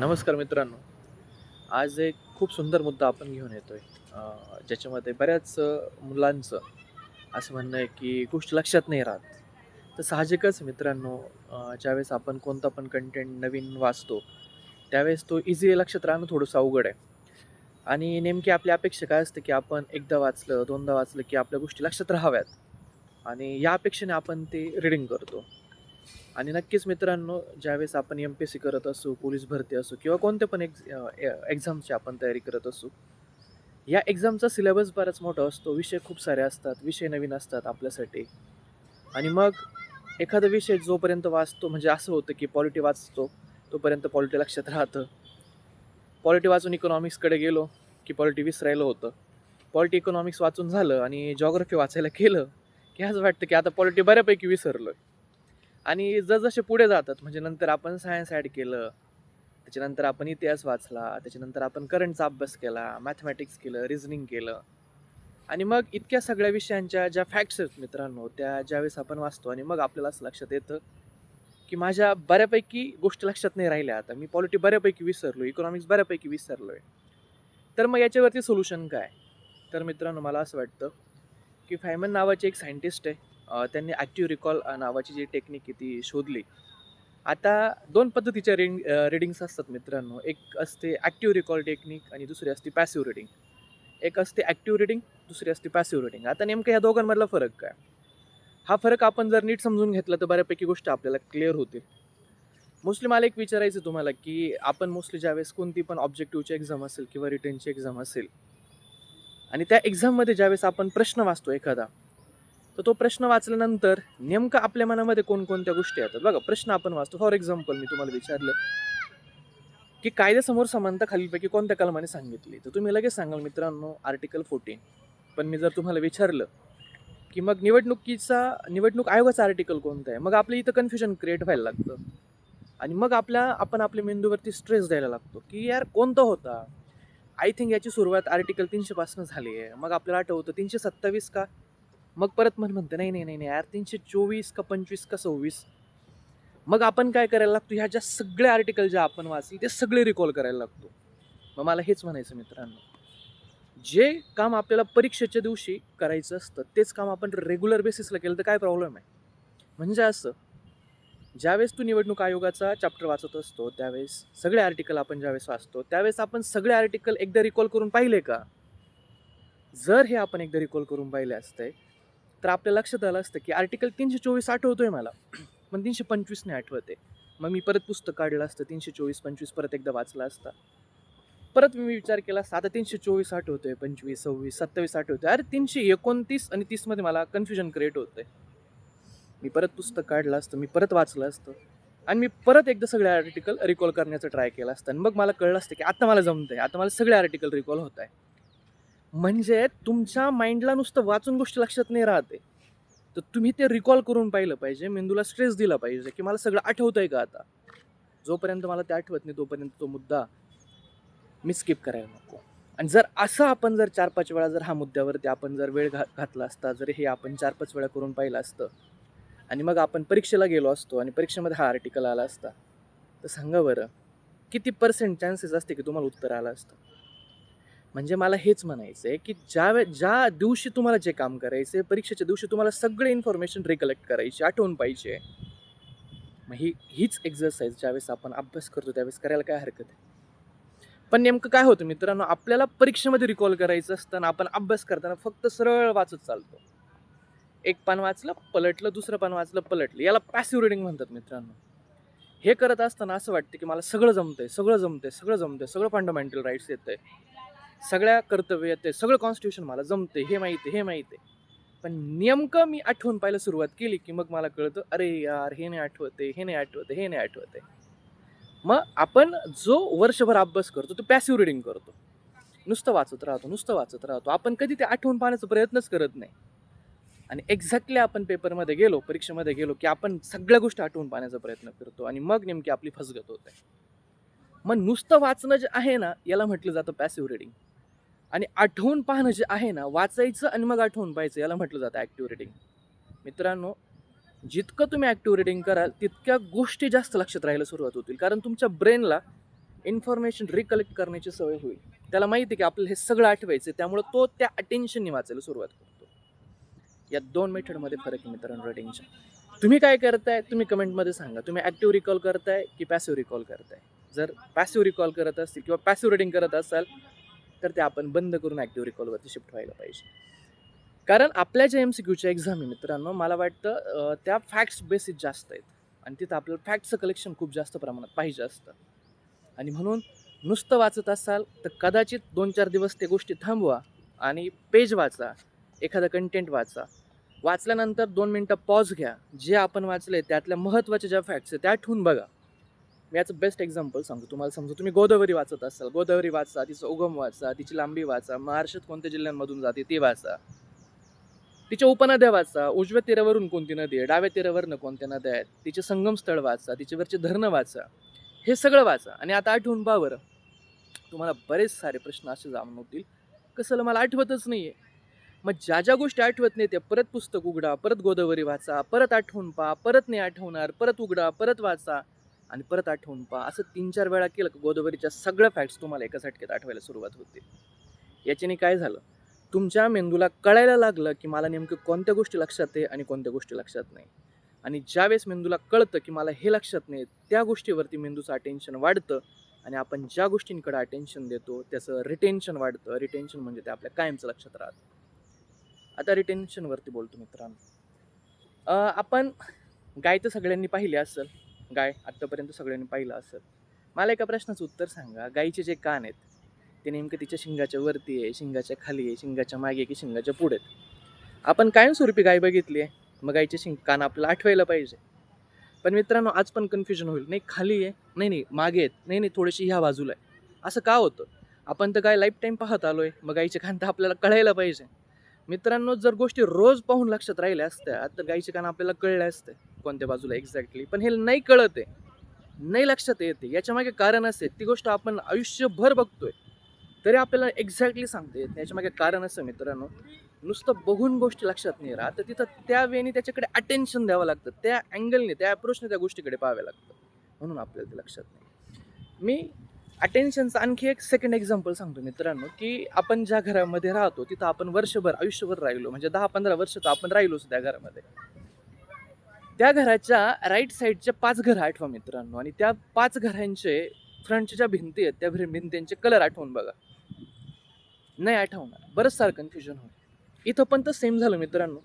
नमस्कार मित्रांनो. आज एक खूप सुंदर मुद्दा आपण घेऊन येतो आहे ज्याच्यामध्ये बऱ्याच मुलांचं असं म्हणणं आहे की गोष्ट लक्षात नाही राहत. तर साहजिकच मित्रांनो ज्यावेळेस आपण कोणता पण कंटेंट नवीन वाचतो त्यावेळेस तो इझिली लक्षात राहणं थोडंसं अवघड आहे. आणि नेमकी आपली अपेक्षा काय असते की आपण एकदा वाचलं दोनदा वाचलं की आपल्या गोष्टी लक्षात राहाव्यात. आणि या अपेक्षेने आपण ते रिडिंग करतो. आणि नक्कीच मित्रांनो ज्यावेळेस आपण एम पी एस सी करत असू पोलीस भरती असू किंवा कोणत्या पण एक्झ एक्झामची आपण तयारी करत असू या एक्झामचा सिलेबस बराच मोठा असतो. विषय खूप सारे असतात. विषय नवीन असतात आपल्यासाठी. आणि मग एखादा विषय जोपर्यंत वाचतो म्हणजे असं होतं की पॉलिटी वाचतो तोपर्यंत पॉलिटी लक्षात राहतं. पॉलिटी वाचून इकॉनॉमिक्सकडे गेलो की पॉलिटी विसरायला होतं. पॉलिटी इकॉनॉमिक्स वाचून झालं आणि जॉग्रफी वाचायला केलं की असं वाटतं की आता पॉलिटी बऱ्यापैकी विसरलं आणि जसजसे पुढे जातात म्हणजे नंतर आपण सायन्स ॲड केलं त्याच्यानंतर आपण इतिहास वाचला त्याच्यानंतर आपण करंटचा अभ्यास केला मॅथमॅटिक्स केलं रिझनिंग केलं. आणि मग इतक्या सगळ्या विषयांच्या ज्या फॅक्ट्स आहेत मित्रांनो त्या ज्यावेळेस आपण वाचतो आणि मग आपल्याला असं लक्षात येतं की माझ्या बऱ्यापैकी गोष्टी लक्षात नाही राहिल्या. आता मी पॉलिटी बऱ्यापैकी विसरलो इकॉनॉमिक्स बऱ्यापैकी विसरलो आहे तर मग याच्यावरती सोल्युशन काय? तर मित्रांनो मला असं वाटतं की फायमन नावाचे एक सायंटिस्ट आहे. त्यांनी ॲक्टिव्ह रिकॉल नावाची जी टेक्निक आहे ती शोधली. आता दोन पद्धतीच्या रिंग रिडिंग्स असतात मित्रांनो. एक असते ॲक्टिव्ह रिकॉल टेक्निक आणि दुसरी असते पॅसिव्ह रिडिंग एक असते ॲक्टिव्ह रिडिंग दुसरी असते पॅसिव्ह रिडिंग आता नेमकं ह्या दोघांमधला फरक काय? हा फरक आपण जर नीट समजून घेतला तर बऱ्यापैकी गोष्ट आपल्याला क्लिअर होतील. मोस्टली मला एक विचारायचं तुम्हाला की आपण मोस्टली ज्यावेळेस कोणती पण ऑब्जेक्टिव्हची एक्झाम असेल किंवा रिटर्नची एक्झाम असेल आणि त्या एक्झाममध्ये ज्यावेळेस आपण प्रश्न वाचतो एखादा तर तो प्रश्न वाचल्यानंतर नेमकं आपल्या मनामध्ये कोणकोणत्या गोष्टी येतात? बघा प्रश्न आपण वाचतो. फॉर एक्झाम्पल मी तुम्हाला विचारलं की कायद्यासमोर समानता खालीलपैकी कोणत्या कलमाने सांगितली? तर तुम्ही लगेच सांगाल मित्रांनो आर्टिकल फोर्टीन पण मी जर तुम्हाला विचारलं की मग निवडणुकीचा निवडणूक आयोगाचा आर्टिकल कोणता आहे? मग आपल्या इथं कन्फ्युजन क्रिएट व्हायला लागतं. आणि मग आपल्या आपण आपल्या मेंदूवरती स्ट्रेस द्यायला लागतो की यार कोणता होता? आय थिंक याची सुरुवात आर्टिकल तीनशेपासून झाली आहे. मग आपल्याला आठवतं तीनशे सत्तावीस का? मग परत मन म्हणतं नाही नाही नाही नाही यार तीनशे चोवीस का पंचवीस का सव्वीस? मग आपण काय करायला लागतो? ह्या ज्या सगळ्या आर्टिकल ज्या आपण वाचली ते सगळे रिकॉल करायला लागतो. मग मला हेच म्हणायचं मित्रांनो. जे काम आपल्याला परीक्षेच्या दिवशी करायचं असतं तेच काम आपण रेग्युलर बेसिसला केलं तर काय प्रॉब्लेम आहे? म्हणजे असं ज्यावेळेस तू निवडणूक आयोगाचा चॅप्टर वाचत असतो त्यावेळेस सगळे आर्टिकल आपण ज्यावेळेस वाचतो त्यावेळेस आपण सगळे आर्टिकल एकदा रिकॉल करून पाहिले का? जर हे आपण एकदा रिकॉल करून पाहिले असते तर आपल्या लक्षात आलं असतं की आर्टिकल तीनशे चोवीस आठवतो आहे मला. पण तीनशे पंचवीसने आठवते. मग मी परत पुस्तक काढलं असतं तीनशे चोवीस पंचवीस परत एकदा वाचलं असतं. परत मी विचार केला असता आता तीनशे चोवीस आठवतो आहे पंचवीस सव्वीस सत्तावीस आठवतो आहे अरे तीनशे एकोणतीस आणि तीसमध्ये मला कन्फ्युजन क्रिएट होतंय. मी परत पुस्तक काढलं असतं मी परत वाचलं असतं. आणि मी परत एकदा सगळे आर्टिकल रिकॉल करण्याचा ट्राय केला असतं. आणि मग मला कळलं असतं की आता मला जमतं आहे आता मला सगळे आर्टिकल रिकॉल होत आहे म्हणजे तुमच्या माइंडला नुसतं वाचून गोष्टी लक्षात नाही राहते. तर तुम्ही ते रिकॉल करून पाहिलं पाहिजे. मेंदूला स्ट्रेस दिला पाहिजे की मला सगळं आठवत आहे का आता? जोपर्यंत मला ते आठवत नाही तोपर्यंत तो मुद्दा मी स्किप करायला नको. आणि जर असं आपण जर चार पाच वेळा जर हा मुद्द्यावरती आपण जर वेळ घा घातला असता जर हे आपण चार पाच वेळा करून पाहिलं असतं आणि मग आपण परीक्षेला गेलो असतो आणि परीक्षेमध्ये हा आर्टिकल आला असता तर सांगा बरं किती पर्सेंट चान्सेस असते की तुम्हाला उत्तर आलं असतं? म्हणजे मला हेच म्हणायचं आहे की ज्या वे ज्या दिवशी तुम्हाला जे काम करायचं आहे परीक्षेच्या दिवशी तुम्हाला सगळे इन्फॉर्मेशन रिकलेक्ट करायची आठवून पाहिजे. मग ही हीच एक्झरसाईज ज्यावेळेस आपण अभ्यास करतो त्यावेळेस करायला काय हरकत आहे? पण नेमकं काय होतं मित्रांनो आपल्याला परीक्षेमध्ये रिकॉल करायचं असताना आपण अभ्यास करताना फक्त सरळ वाचत चालतो. एक पान वाचलं पलटलं दुसरं पान वाचलं पलटलं. याला पॅसिव्ह रिडिंग म्हणतात मित्रांनो. हे करत असताना असं वाटतं की मला सगळं जमतंय सगळं जमतंय सगळं जमतंय सगळं फंडामेंटल राईट्स येतंय. सगळ्या कर्तव्य येते सगळं कॉन्स्टिट्यूशन मला जमते हे माहिती आहे हे माहिती आहे पण नेमकं मी आठवून पाहायला सुरुवात केली की मग मला कळतं अरे यार हे नाही आठवते हे नाही आठवते हे नाही आठवते मग आपण जो वर्षभर अभ्यास करतो तो पॅसिव्ह रिडिंग करतो. नुसतं वाचत राहतो नुसतं वाचत राहतो. आपण कधी ते आठवून पाहण्याचा प्रयत्नच करत नाही. आणि एक्झॅक्टली आपण पेपरमध्ये गेलो परीक्षेमध्ये गेलो की आपण सगळ्या गोष्टी आठवून पाहण्याचा प्रयत्न करतो आणि मग नेमकी आपली फसगत होते. मग नुसतं वाचणं जे आहे ना याला म्हटलं जातं पॅसिव्ह रिडिंग आणि आठवून पाहणं जे आहे ना वाचायचं आणि मग आठवून पाहायचं याला म्हटलं जातं ॲक्टिव्ह रिडिंग मित्रांनो जितकं तुम्ही ॲक्टिव्ह रिडिंग कराल तितक्या गोष्टी जास्त लक्षात राहायला सुरुवात होतील. कारण तुमच्या ब्रेनला इन्फॉर्मेशन रिकलेक्ट करण्याची सवय होईल. त्याला माहिती आहे की आपल्याला हे सगळं आठवायचं त्यामुळं तो त्या अटेन्शनने वाचायला सुरुवात करतो. या दोन मेथडमध्ये फरक आहे मित्रांनो रिडिंगच्या तुम्ही काय करताय? तुम्ही कमेंटमध्ये सांगा. तुम्ही ॲक्टिव्ह रिकॉल करताय की पॅसिव्ह रिकॉल करताय? जर पॅसिव्ह रिकॉल करत असतील किंवा पॅसिव्ह रिडिंग करत असाल तर ते आपण बंद करून ॲक्टिव्ह रिकॉलवरती शिफ्ट व्हायला पाहिजे. कारण आपल्या ज्या एम सी क्यूच्या एक्झाम आहे मित्रांनो मला वाटतं त्या फॅक्ट्स बेसिस जास्त आहेत. आणि तिथं आपल्याला फॅक्टचं कलेक्शन खूप जास्त प्रमाणात पाहिजे असतं. आणि म्हणून नुसतं वाचत असाल तर कदाचित दोन चार दिवस ते गोष्टी थांबवा आणि पेज वाचा एखादा कंटेंट वाचा. वाचल्यानंतर दोन मिनटं पॉज घ्या. जे आपण वाचले त्यातल्या महत्त्वाच्या ज्या फॅक्ट्स आहेत त्या ठेवून बघा. मी याचं बेस्ट एक्झाम्पल सांगतो. तुम्हाला समजा तुम्ही गोदावरी वाचत असाल गोदावरी वाचा तिचं उगम वाचा तिची लांबी वाचा महाराष्ट्रात कोणत्या जिल्ह्यांमधून जाते ती वाचा. तिच्या उपनद्या वाचा उजव्या तीरावरून कोणती नदी आहे डाव्या तीरावरनं कोणत्या नद्या आहेत तिचे संगमस्थळ वाचा तिच्यावरचे धरणं वाचा हे सगळं वाचा. आणि आता आठवून पहा बरं तुम्हाला बरेच सारे प्रश्न असे जाणवतील कसं मला आठवतच नाही आहे मग ज्या ज्या गोष्टी आठवत नाही त्या परत पुस्तक उघडा परत गोदावरी वाचा परत आठवून पहा परत नाही आठवणार परत उघडा परत वाचा. आणि परत आठवून पहा असं तीन चार वेळा केलं की गोदावरीच्या सगळ्या फॅक्ट्स तुम्हाला एका झटक्यात आठवायला सुरुवात होते. याच्याने काय झालं? तुमच्या मेंदूला कळायला लागलं की मला नेमकं कोणत्या गोष्टी लक्षात आहे आणि कोणत्या गोष्टी लक्षात नाही. आणि ज्यावेळेस मेंदूला कळतं की मला हे लक्षात नाही त्या गोष्टीवरती मेंदूचं अटेन्शन वाढतं आणि आपण ज्या गोष्टींकडे अटेन्शन देतो त्याचं रिटेन्शन वाढतं. रिटेन्शन म्हणजे ते आपल्या कायमचं लक्षात राहतं. आता रिटेन्शनवरती बोलतो मित्रांनो. आपण गाय तर सगळ्यांनी पाहिली असेल गाय आत्तापर्यंत सगळ्यांनी पाहिलं असेल. मला एका प्रश्नाचं उत्तर सांगा. गायीचे जे कान आहेत ते नेमकं तिच्या शिंगाच्या वरती आहे शिंगाच्या खाली आहे शिंगाच्या मागे की शिंगाच्या पुढे आहेत? आपण कायमस्वरूपी गाय बघितली आहे मग गायचे शिंग कान आपल्याला आठवायला पाहिजे. पण मित्रांनो आज पण कन्फ्युजन होईल. नाही खाली आहे नाही नाही मागे आहेत नाही नाही थोडीशी ह्या बाजूला आहे. असं का होतं? आपण तर गाय लाईफ टाईम पाहत आलो आहे मग गायचे कान तर आपल्याला कळायला पाहिजे. मित्रांनो जर गोष्टी रोज पाहून लक्षात राहिल्या असत्या तर गायीचे कान आपल्याला कळले असते कोणत्या बाजूला एक्झॅक्टली पण हे नाही कळत आहे. नाही लक्षात येते याच्यामागे कारण असे ती गोष्ट आपण आयुष्यभर बघतोय. तरी आपल्याला एक्झॅक्टली सांगते याच्यामागे कारण असं मित्रांनो. नुसतं बघून गोष्टी लक्षात नाही राहत. तर तिथं त्या वेळी त्याच्याकडे अटेन्शन द्यावं लागतं. त्या अँगलने त्या अप्रोचने त्या गोष्टीकडे पाहाव्या लागतं. म्हणून आपल्याला ते लक्षात नाही. मी अटेन्शनचं आणखी एक सेकंड एक्झाम्पल सांगतो मित्रांनो की आपण ज्या घरामध्ये राहतो तिथं आपण वर्षभर आयुष्यभर राहिलो. म्हणजे दहा पंधरा वर्ष तर आपण राहिलोच त्या घरामध्ये. त्या घराच्या राईट साईडच्या पाच घरं आठवा मित्रांनो. आणि त्या पाच घरांचे फ्रंटच्या ज्या भिंती आहेत त्या भिंतींचे कलर आठवून बघा. नाही आठवणार. बरंच सारं कन्फ्युजन होईल. इथं पण तर सेम झालं मित्रांनो.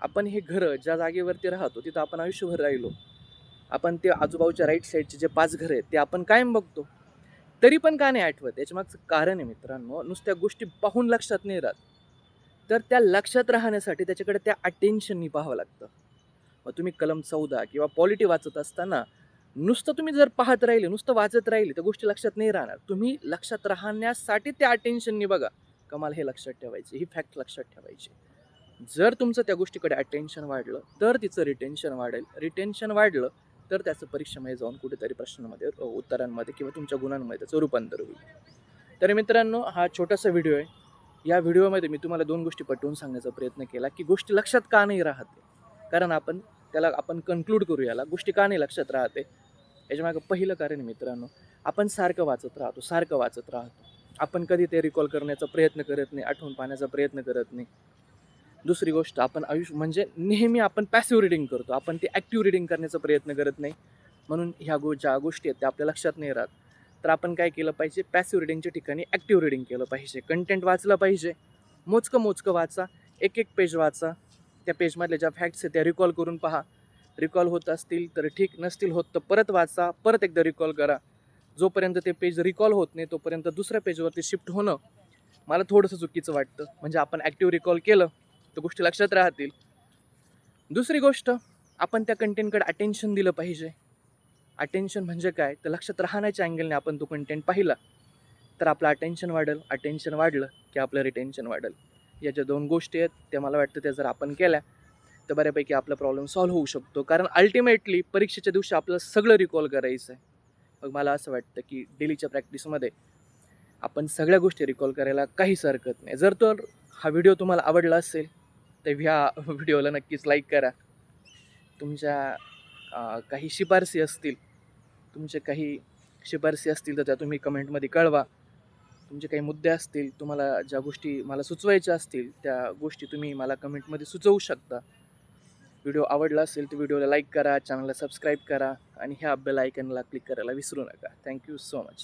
आपण हे घरं ज्या जागेवरती राहतो तिथं आपण आयुष्यभर राहिलो. आपण ते आजूबाजूच्या राईट साईडचे जे पाच घरं आहेत ते आपण कायम बघतो. तरी पण का नाही आठवत? याच्यामागचं कारण आहे मित्रांनो नुसत्या गोष्टी पाहून लक्षात नाही राहत. तर त्या लक्षात राहण्यासाठी त्याच्याकडे त्या अटेन्शननी पाहावं लागतं. मग तुम्ही कलम चौदा किंवा पॉलिटी वाचत असताना नुसतं तुम्ही जर पाहत राहिले नुसतं वाचत राहिले तर गोष्टी लक्षात नाही राहणार. तुम्ही लक्षात राहण्यासाठी त्या अटेन्शननी बघा. कमाल हे लक्षात ठेवायचे ही फॅक्ट लक्षात ठेवायची. जर तुमचं त्या गोष्टीकडे अटेन्शन वाढलं तर तिचं रिटेन्शन वाढेल. रिटेन्शन वाढलं तर त्याचं परीक्षेमध्ये जाऊन कुठेतरी प्रश्नांमध्ये उत्तरांमध्ये किंवा तुमच्या गुणांमध्ये त्याचं रूपांतर होईल. तर मित्रांनो हा छोटासा व्हिडिओ आहे. या व्हिडिओमध्ये मी तुम्हाला दोन गोष्टी पटवून सांगण्याचा प्रयत्न केला की गोष्टी लक्षात का नाही राहते? कारण आपण त्याला आपण कन्क्लूड करू याला. गोष्टी का नाही लक्षात राहते? याच्यामागं पहिलं कारण आहे मित्रांनो आपण सारखं वाचत राहतो सारखं वाचत राहतो. आपण कधी ते रिकॉल करण्याचा प्रयत्न करत नाही आठवून पाहण्याचा प्रयत्न करत नाही. दुसरी गोष्ट आपण आयुष्य म्हणजे नेहमी आपण पॅसिव्ह रिडिंग करतो. आपण ते ॲक्टिव्ह रिडिंग करण्याचा प्रयत्न करत नाही. म्हणून ह्या गो ज्या गोष्टी आहेत त्या आपल्या लक्षात नाही राहत. तर आपण काय केलं पाहिजे? पॅसिव्ह रिडिंगच्या ठिकाणी ॲक्टिव्ह रिडिंग केलं पाहिजे. कंटेंट वाचलं पाहिजे. मोजकं मोजकं वाचा. एक एक पेज वाचा. त्या पेजमधल्या ज्या फॅक्ट्स आहेत त्या रिकॉल करून पहा. रिकॉल होत असतील तर ठीक नसतील होत तर परत वाचा. परत एकदा रिकॉल करा. जोपर्यंत ते पेज रिकॉल होत नाही तोपर्यंत दुसऱ्या पेजवरती शिफ्ट होणं मला थोडंसं चुकीचं वाटतं. म्हणजे आपण ॲक्टिव्ह रिकॉल केलं तर गोष्टी लक्षात राहतील. दुसरी गोष्ट आपण त्या कंटेंटकडे अटेन्शन दिलं पाहिजे. अटेन्शन म्हणजे काय? तर लक्षात राहण्याच्या अँगलने आपण तो कंटेंट पाहिला तर आपलं अटेन्शन वाढेल. अटेन्शन वाढलं की आपलं रिटेन्शन वाढेल. या ज्या दोन गोष्टी आहेत त्या मला वाटतं त्या जर आपण केल्या तर बऱ्यापैकी आपला प्रॉब्लेम सॉल्व्ह होऊ शकतो. कारण अल्टिमेटली परीक्षेच्या दिवशी आपलं सगळं रिकॉल करायचं आहे मग मला असं वाटतं की डेलीच्या प्रॅक्टिसमध्ये आपण सगळ्या गोष्टी रिकॉल करायला काहीच हरकत नाही. जर तर हा व्हिडिओ तुम्हाला आवडला असेल तर ह्या व्हिडिओला नक्कीच लाईक करा. तुमच्या काही शिफारसी असतील तुमचे काही शिफारसी असतील तर त्या तुम्ही कमेंटमध्ये कळवा. तुमचे काही मुद्दे असतील तुम्हाला ज्या गोष्टी मला सुचवायच्या असतील त्या गोष्टी तुम्ही मला कमेंटमध्ये सुचवू शकता. व्हिडिओ आवडला असेल तर व्हिडिओला लाईक करा चॅनलला सबस्क्राईब करा आणि ह्या बेल आयकनला क्लिक करायला विसरू नका. Thank you so much